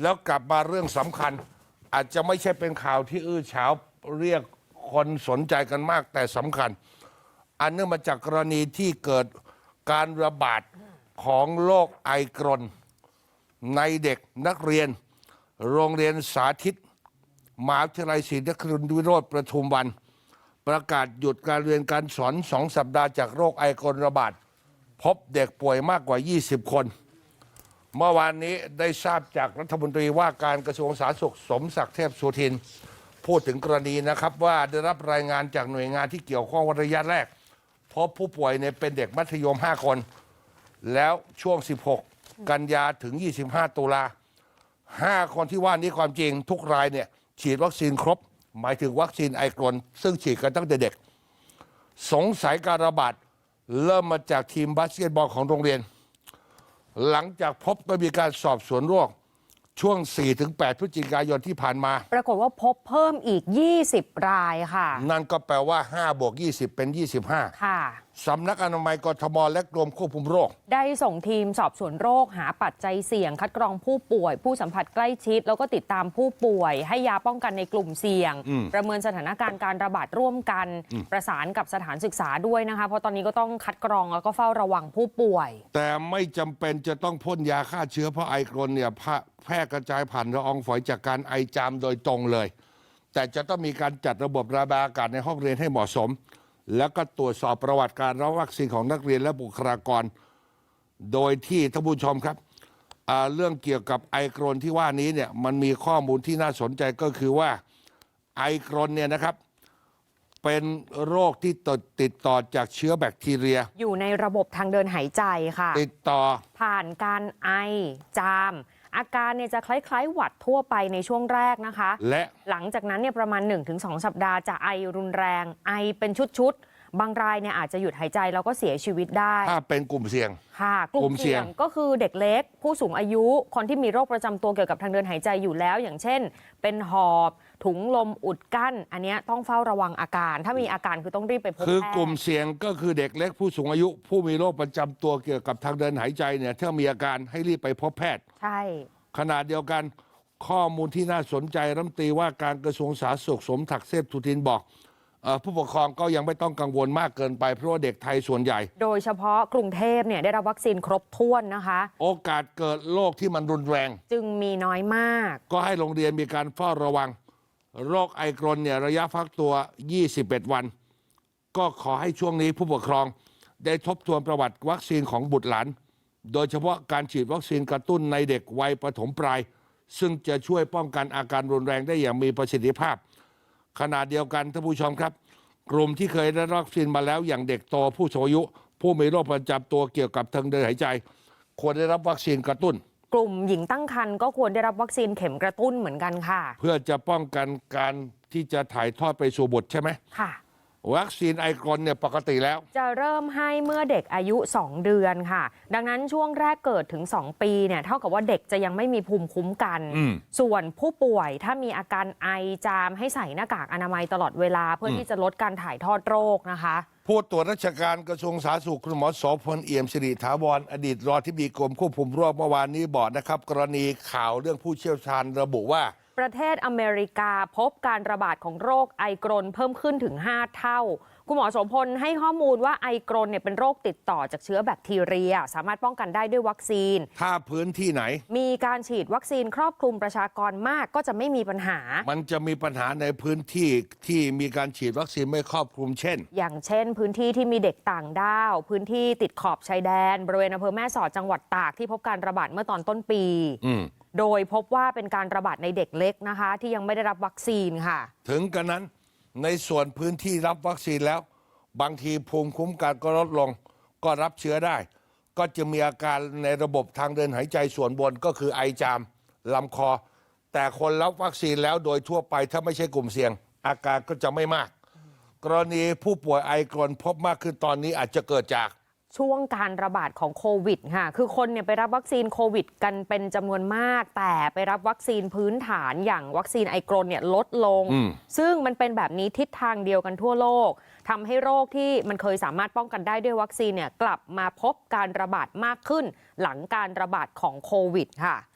แล้วกลับมาเรื่องสำคัญ อาจจะไม่ใช่เป็นข่าวที่อื้อฉาวเรียกคนสนใจกันมากแต่สำคัญ อันเนื่องมาจากกรณีที่เกิดการระบาดของโรคไอกรน ในเด็กนักเรียน โรงเรียนสาธิตมหาวิทยาลัยศรีนครินทรวิโรธประทุมวัน ประกาศหยุดการเรียนการสอนสองสัปดาห์จากโรคไอกรนระบาด พบเด็กป่วยมากกว่า 20 คน เมื่อวานนี้ได้ทราบจากรัฐมนตรีว่าการกระทรวงสาธารณสุขสมศักดิ์เทพสุทิน พูดถึงกรณีนะครับว่าได้รับรายงานจากหน่วยงานที่เกี่ยวข้องว่าระยะแรก พบผู้ป่วยเนี่ยเป็นเด็กมัธยม 5 คน แล้วช่วง 16 กันยาถึง 25 ตุลา5 คนที่ว่านี้ความจริงทุกรายเนี่ยฉีดวัคซีนครบ หมายถึงวัคซีนไอกรนซึ่งฉีดกันตั้งแต่เด็ก สงสัยการระบาดเริ่มมาจากทีมบาสเกตบอลของโรงเรียน หลังจากพบก็มีการสอบสวนโรคช่วง 4-8 พฤศจิกายนที่ผ่านมา ปรากฏว่าพบเพิ่มอีก 20 รายค่ะ นั่นก็แปลว่า 5 บวก 20 เป็น 25 ค่ะ สำนักอนามัยกทมและกรมควบคุมโรค ได้ส่งทีมสอบสวนโรคหาปัจจัยเสี่ยง คัดกรองผู้ป่วย ผู้สัมผัสใกล้ชิด แล้วก็ติดตามผู้ป่วย ให้ยาป้องกันในกลุ่มเสี่ยง อืมประเมินสถานการณ์การระบาดร่วมกันประสานกับสถานศึกษาด้วยนะคะ เพราะตอนนี้ก็ต้องคัดกรองแล้วก็เฝ้าระวังผู้ป่วย แต่ไม่จำเป็นจะต้องพ่นยาฆ่าเชื้อเพราะไอกรนเนี่ยแพร่แพร่กระจายผ่านละอองฝอยจากการไอจามโดยตรงเลย แต่จะต้องมีการจัดระบบระบายอากาศในห้องเรียนให้เหมาะสม แล้วก็ตรวจสอบประวัติการรับวัคซีนของนักเรียนและบุคลากร โดยที่ท่านผู้ชมครับอ่าเรื่องเกี่ยวกับไอกรนที่ว่านี้เนี่ยมันมีข้อมูลที่น่าสนใจก็คือว่าไอกรนเนี่ยนะครับเป็นโรคที่ติดติดต่อจากเชื้อแบคทีเรีย อยู่ในระบบทางเดินหายใจค่ะ ติดต่อผ่านการไอจาม อาการเนี่ยจะคล้ายๆ หวัดทั่วไปในช่วงแรกนะคะ และหลังจากนั้นเนี่ยประมาณ 1-2 สัปดาห์จะไอรุนแรง ไอเป็นชุดๆ บางรายเนี่ยอาจจะหยุดหายใจแล้วก็เสียชีวิตได้ถ้าเป็นกลุ่มเสี่ยง ค่ะกกลุ่ลุ่มมเสี่เสี่ยยงงก็คือเด็กเล็ก ผู้สูงอายุคนที่มีโรคประจำตัวเกี่ยวกับทางเดินหายใจอยู่แล้ว อย่างเช่น เป็นหอบ ถุงลมอุดกั้น อันเนี้ยต้องเฝ้าระวังอาการ ถ้ามีอาการคือต้องรีบไปพบคือแพทย์กลุ่มเสี่ยงก็คือเด็กเล็กผู้สูงอายุ ผู้มีโรคประจำตัวเกี่ยวกับทางเดินหายใจเนี่ยถ้ามีอาการให้รีบไปพบแพทย์ ใช่ ขณะเดียวกันข้อมูลที่น่าสนใจรัฐมนตรีว่าการกระทรวงสาธารณสุขสมศักดิ์เทพสุทินบอกเออ ผู้ปกครองก็ยังไม่ต้องกังวลมากเกินไป เพราะว่าเด็กไทยส่วนใหญ่ โดยเฉพาะกรุงเทพเนี่ยได้รับวัคซีนครบถ้วนนะคะ โอกาสเกิดโรคที่มันรุนแรง จึงมีน้อยมาก ก็ให้โรงเรียนมีการเฝ้าระวัง โรคไอกรนเนี่ยระยะฟักตัว 21 วัน ก็ขอให้ช่วงนี้ผู้ปกครองได้ทบทวนประวัติวัคซีนของบุตรหลาน โดยเฉพาะการฉีดวัคซีนกระตุ้นในเด็กวัยประถมปลาย ซึ่งจะช่วยป้องกันอาการรุนแรงได้อย่างมีประสิทธิภาพ ขณะเดียวกันท่านผู้ชมครับ กลุ่มที่เคยได้รับวัคซีนมาแล้วอย่างเด็กโตผู้สูงอายุ ผู้มีโรคประจำตัวเกี่ยวกับทางเดินหายใจ ควรได้รับวัคซีนกระตุ้น กลุ่มหญิงตั้งครรภ์ก็ควรได้รับวัคซีนเข็มกระตุ้นเหมือนกันค่ะ เพื่อจะป้องกันการที่จะถ่ายทอดไปสู่บุตรใช่ไหมค่ะ วัคซีนไอกรนเนี่ยปกติแล้ว จะเริ่มให้เมื่อเด็กอายุ 2 เดือนค่ะ ดังนั้นช่วงแรกเกิดถึง 2 ปีเนี่ยเท่ากับว่าเด็กจะยังไม่มีภูมิคุ้มกัน อืมส่วนผู้ป่วยถ้ามีอาการไอจามให้ใส่หน้ากากอนามัยตลอดเวลา เพื่อที่จะลดการถ่ายทอดโรคนะคะ ผู้ตรวจราชการกระทรวงสาธารณสุขคุณหมอโสพลเอี่ยมสิริถาวรอดีตรองที่ดีกรมควบคุมโรคเมื่อวานนี้บอกนะครับ กรณีข่าวเรื่องผู้เชี่ยวชาญระบุว่า ประเทศอเมริกาพบการระบาดของโรคไอกรนเพิ่มขึ้นถึง 5 เท่า คุณหมอโสพลให้ข้อมูลว่าไอกรนเนี่ยเป็นโรคติดต่อจากเชื้อแบคทีเรีย สามารถป้องกันได้ด้วยวัคซีน ถ้าพื้นที่ไหน มีการฉีดวัคซีนครอบคลุมประชากรมากก็จะไม่มีปัญหา มันจะมีปัญหาในพื้นที่ที่มีการฉีดวัคซีนไม่ครอบคลุมเช่น อย่างเช่น พื้นที่ที่มีเด็กต่างด้าว พื้นที่ติดขอบชายแดน บริเวณอำเภอแม่สอดจังหวัดตากที่พบการระบาดเมื่อตอนต้นปี อืม โดยพบว่าเป็นการระบาดในเด็กเล็กนะคะ ที่ยังไม่ได้รับวัคซีนค่ะ ถึงกันนั้นในส่วนพื้นที่รับวัคซีนแล้ว บางทีภูมิคุ้มกันก็ลดลง ก็รับเชื้อได้ ก็จะมีอาการในระบบทางเดินหายใจส่วนบนก็คือไอจามลำคอ แต่คนรับวัคซีนแล้วโดยทั่วไปถ้าไม่ใช่กลุ่มเสี่ยง อาการก็จะไม่มาก กรณีผู้ป่วยไอกรนพบมากขึ้นตอนนี้อาจจะเกิดจาก ช่วงการระบาดของโควิดค่ะ คือคนเนี่ยไปรับวัคซีนโควิด กันเป็นจำนวนมาก แต่ไปรับวัคซีนพื้นฐานอย่างวัคซีนไอกรนเนี่ยลดลงอืมซึ่งมันเป็นแบบนี้ทิศทางเดียวกันทั่วโลกทำให้โรคที่มันเคยสามารถป้องกันได้ด้วยวัคซีนเนี่ยกลับมาพบการระบาดมากขึ้น หลังการระบาดของโควิดค่ะอะ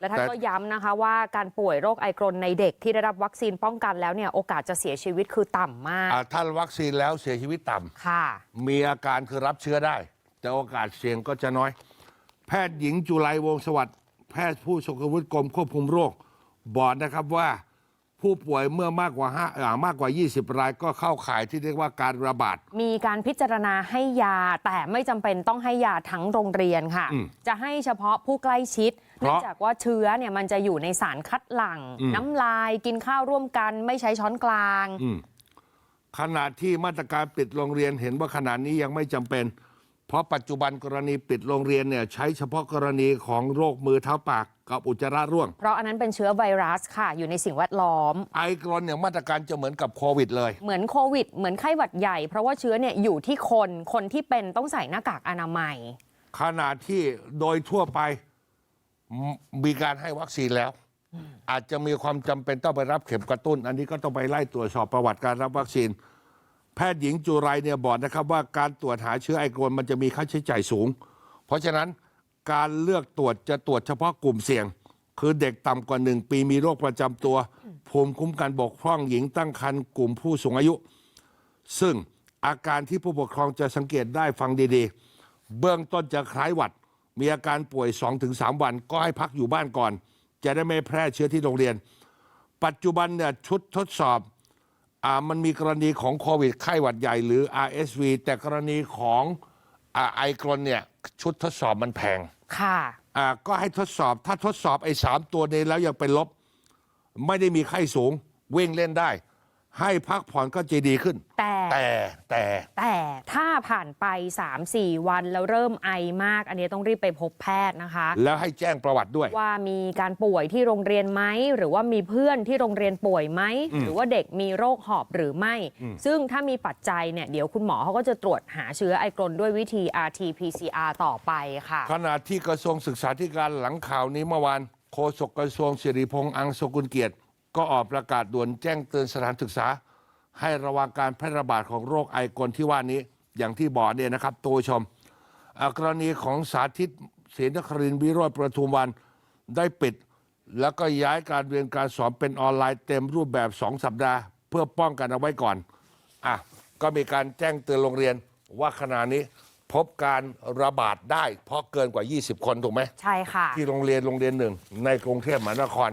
และท่านแต่ก็ย้ำนะคะว่าการป่วยโรคไอกรนในเด็กที่ได้รับวัคซีนป้องกันแล้วเนี่ยโอกาสจะเสียชีวิตคือต่ำมากอะถ้าวัคซีนแล้วเสียชีวิตต่ำค่ะ มีอาการคือรับเชื้อได้ แต่โอกาสเสี่ยงก็จะน้อย แพทย์หญิงจุไลวงศ์สวัสดิ์แพทย์ผู้ทรงคุณวุฒิกรมควบคุมโรคบอกนะครับว่า ผู้ป่วยเมื่อมากกว่าห้าอ่ามากกว่า 20 รายก็เข้าข่ายที่เรียกว่าการระบาด มีการพิจารณาให้ยา แต่ไม่จำเป็นต้องให้ยาทั้งโรงเรียนค่ะ อืมจะให้เฉพาะผู้ใกล้ชิดเพราะเนื่องจากว่าเชื้อเนี่ยมันจะอยู่ในสารคัดหลั่ง อืม น้ำลายกินข้าวร่วมกัน ไม่ใช้ช้อนกลางอืมขณะที่มาตรการปิดโรงเรียนเห็นว่าขณะนี้ยังไม่จำเป็น เพราะปัจจุบันกรณีปิดโรงเรียนเนี่ยใช้เฉพาะกรณีของโรคมือเท้าปากกับอุจจาระร่วง เพราะอันนั้นเป็นเชื้อไวรัสค่ะ อยู่ในสิ่งแวดล้อม ไอกรอนเนี่ยมาตรการจะเหมือนกับโควิดเลย เหมือนโควิด เหมือนไข้หวัดใหญ่ เพราะว่าเชื้อเนี่ยอยู่ที่คน คนที่เป็นต้องใส่หน้ากากอนามัย ขณะที่โดยทั่วไปมมีการให้วัคซีนแล้ว อาจจะมีความจำเป็นต้องไปรับเข็มกระตุ้น อันนี้ก็ต้องไปไล่ตรวจสอบประวัติการรับวัคซีนแพทย์หญิงจุไรเนี่ยบอกนะครับว่าการตรวจหาเชื้อไอโกรนมันจะมีค่าใช้จ่ายสูง เพราะฉะนั้นการเลือกตรวจจะตรวจเฉพาะกลุ่มเสี่ยง คือเด็กต่ำกว่าหนึ่งปีมีโรคประจำตัว ภูมิคุ้มกันบกพร่องหญิงตั้งครรภ์กลุ่มผู้สูงอายุ ซึ่งอาการที่ผู้ปกครองจะสังเกตได้ฟังดีๆ เบื้องต้นจะคล้ายหวัด มีอาการป่วย 2-3 วันก็ให้พักอยู่บ้านก่อน จะได้ไม่แพร่เชื้อที่โรงเรียน ปัจจุบันเนี่ยชุดทดสอบ อามันมีกรณีของโควิดไข้หวัดใหญ่หรือ RSV แต่กรณีของอาไอกรนเนี่ยชุดทดสอบมันแพงค่ะ อ่าก็ให้ทดสอบถ้าทดสอบไอ้สามตัวนี้แล้วยังเป็นลบ ไม่ได้มีไข้สูงวิ่งเล่นได้ ให้พักผ่อนก็จะดีขึ้น แต่แต่แต่แต่ถ้าผ่านไป 3-4 วันแล้วเริ่มไอมาก อันนี้ต้องรีบไปพบแพทย์นะคะ แล้วให้แจ้งประวัติด้วย ว่ามีการป่วยที่โรงเรียนไหม หรือว่ามีเพื่อนที่โรงเรียนป่วยไหม หรือว่าเด็กมีโรคหอบหรือไม่ ซึ่งถ้ามีปัจจัยเนี่ยเดี๋ยวคุณหมอเขาก็จะตรวจหาเชื้อไอกรนด้วยวิธี RT-PCR ต่อไปค่ะ ขณะที่กระทรวงศึกษาธิการหลังข่าวนี้เมื่อวานโฆษกกระทรวงสิริพงษ์อังสกุลเกียรติ ก็ออกประกาศด่วนแจ้งเตือนสถานศึกษา ให้ระวังการแพร่ระบาดของโรคไอกลที่ว่านี้ อย่างที่บอกเนี่ยนะครับตัวชมอ่ากรณีของสาธิตเสนครินทร์วิโรจน์ประทุมวันได้ปิด แล้วก็ย้ายการเรียนการสอนเป็นออนไลน์เต็มรูปแบบ 2 สัปดาห์ เพื่อป้องกันเอาไว้ก่อนอะก็มีการแจ้งเตือนโรงเรียนว่าขณะนี้พบการระบาดได้ เพราะเกินกว่า 20 คนถูกไหมใช่ค่ะ ที่โรงเรียนโรงเรียนหนึ่งในกรุงเทพมหานคร